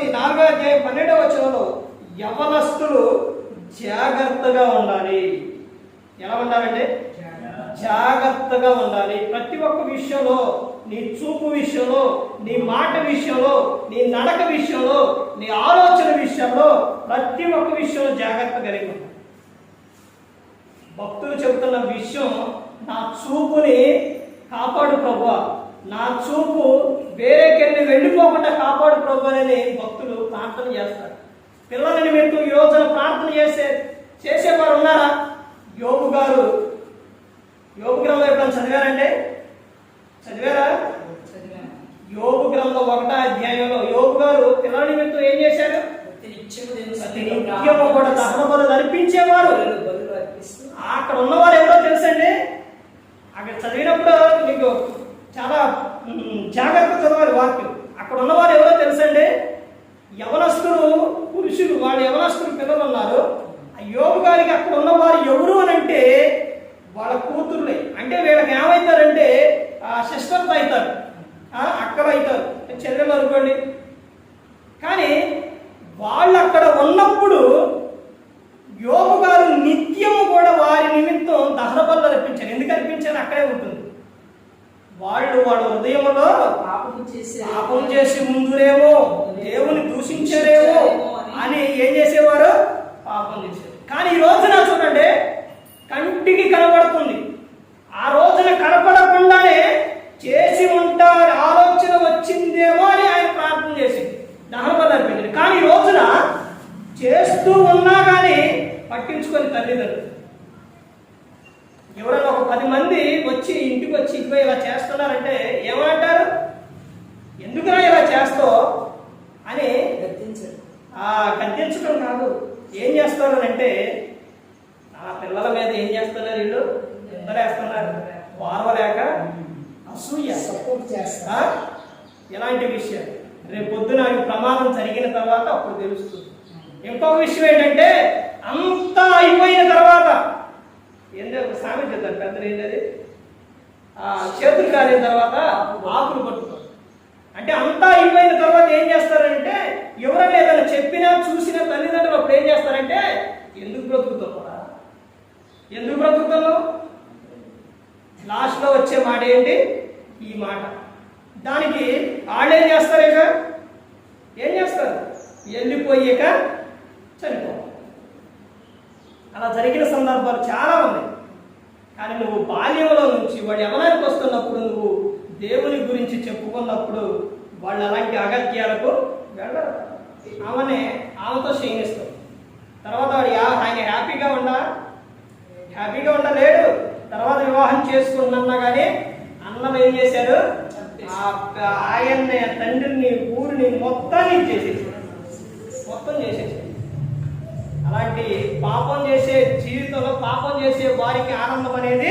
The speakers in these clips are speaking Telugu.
తిమోతి నాలుగో అధ్యాయం పన్నెండవ వచనంలో యవనస్తులు జాగ్రత్తగా ఉండాలి. ఎలా ఉండాలంటే? జాగ్రత్తగా ఉండాలి. ప్రతి ఒక్క విషయంలో నీ చూపు విషయంలో నీ మాట విషయంలో నీ నడక విషయంలో నీ ఆలోచన విషయంలో ప్రతి ఒక్క విషయంలో జాగ్రత్త కలిగి ఉండాలి. భక్తులు చెబుతున్న విషయం నా చూపుని కాప ప్రభు నా చూపు వేరేకెళ్ళి వెళ్ళిపోకుండా కాపాడు భక్తులు ప్రార్థన చేస్తారు. పిల్లల నిమిత్తం ఈ రోజున ప్రార్థన చేసే చేసేవారు ఉన్నారా? యోగు గారు యోగు గ్రంథం ఎప్పుడైనా చదివారంటే చదివారా? యోగు గ్రంథం ఒకట అధ్యాయంలో యోగు గారు పిల్లల నిమిత్తం ఏం చేశారు? నిత్యము కూడా అర్పించేవారు. అక్కడ ఉన్నవారు ఎవరో తెలుసండి? అక్కడ చదివినప్పుడు మీకు చాలా జాగ్రత్త చదవాలి వాక్యం. అక్కడ ఉన్నవారు ఎవరో తెలుసండి? యవనస్తులు పురుషులు వాళ్ళు యవనస్తులు పిల్లలు ఉన్నారు. ఆ యోగు గారికి అక్కడ ఉన్నవారు ఎవరు అని అంటే వాళ్ళ కూతుర్లే. అంటే వీళ్ళకి ఏమవుతారంటే ఆ సిస్టర్స్ అవుతారు. ఆ, అక్కలు అవుతారు. చెల్లెలు అనుకోండి. కానీ వాళ్ళు అక్కడ ఉన్నప్పుడు యోగు గారు నిత్యము కూడా వారి నిమిత్తం దహన బలు అర్పించారు ఎందుకు అర్పించారు అక్కడే ఉంటుంది వాళ్ళు వాళ్ళ హృదయంలో పాపం చేసి ముందురేమో దేవుని దూషించారేమో అని ఏం చేసేవారు? పాపం చేసేవారు. కానీ ఈ రోజున చూడండి కంటికి కనబడుతుంది. ఆ రోజున కనపడకుండానే చేసి ఉంటారు ఆలోచన వచ్చిందేమో అని ఆయన ప్రార్థన చేసి దహన అర్పించారు కానీ ఈ రోజున చేస్తూ ఉన్నా కానీ పట్టించుకొని తల్లిదండ్రులు. ఎవరైనా ఒక పది మంది వచ్చి ఇంటికి గద్దించడం కాదు. ఏం చేస్తారు అని అంటే ఆ పిల్లల మీద ఏం చేస్తున్నారు వీళ్ళు? నిందలేస్తున్నారు వారవలేక అసూయ. సపోర్ట్ చేస్తా ఆ? ఎలాంటి విషయం. రేపు పొద్దున ప్రమాదం జరిగిన తర్వాత అప్పుడు తెలుస్తుంది. ఇంకొక విషయం ఏంటంటే అంతా అయిపోయిన తర్వాత ఏంటో ఒక సామెత చెప్తారు పెద్దలు ఏంటది? ఆ, చేతులు కాలిన తర్వాత ఆకులు పట్టుకో అంటే అంతా అయిపోయిన తర్వాత ఏం చేస్తారంటే ఎవరైనా ఏదైనా చెప్పినా చూసినా తల్లిదండ్రులు అప్పుడు ఏం చేస్తారంటే ఎందుకు బ్రతుకుతున్నారా ఎందుకు బ్రతుకుతావు? లాస్ట్లో వచ్చే మాట ఏంటి? ఈ మాట. దానికి వాళ్ళు ఏం చేస్తారు ఇక? ఏం చేస్తారు? వెళ్ళిపోయాక చనిపో. అలా జరిగిన సందర్భాలు చాలా ఉన్నాయి. కానీ నువ్వు బాల్యంలో నుంచి వాడు ఎవరికి వస్తున్నప్పుడు నువ్వు దేవుని గురించి చెప్పుకున్నప్పుడు వాళ్ళు అలాంటి అగత్యాలకు వెళ్ళరు. ఆమెనే ఆమెతో క్షీణిస్తావు తర్వాత ఆయన హ్యాపీగా ఉండా హ్యాపీగా ఉండలేడు. తర్వాత వివాహం చేసుకున్నా కానీ అన్నం ఏం చేశారు ఆ- ఆయన్ని తండ్రిని ఊరిని మొత్తాన్ని చేసేసాడు మొత్తం చేసేసాడు అలాంటి పాపం చేసే జీవితంలో పాపం చేసే వారికి ఆనందం అనేది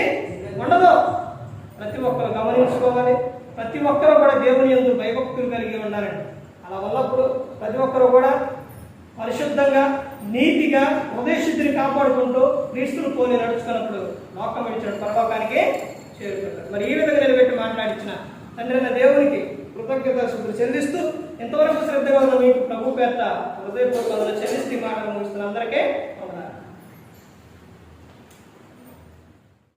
ఉండదు. ప్రతి ఒక్కరు గమనించుకోవాలి. ప్రతి ఒక్కరు కూడా దేవుని ఎందుకు భయభక్తులు కలిగి ఉండాలండి. అలా ఉన్నప్పుడు ప్రతి ఒక్కరు కూడా పరిశుద్ధంగా నీతిగా హృదయశుద్ధిని కాపాడుకుంటూ క్రీస్తులు పోలి నడుచుకున్నప్పుడు లోకం ఇచ్చిన పరలోకానికే చేరుకుంటారు. మరి ఈ విధంగా నిలబెట్టి మాట్లాడించిన తండ్రి దేవునికి కృతజ్ఞత శుద్ధులు చెల్లిస్తూ ఎంతవరకు శ్రద్ధగా ఉన్న మీకు ప్రభు పేట హృదయపూర్వకంలో చెల్లిస్తూ ఈ మాటలు ముగిస్తున్న అందరికీ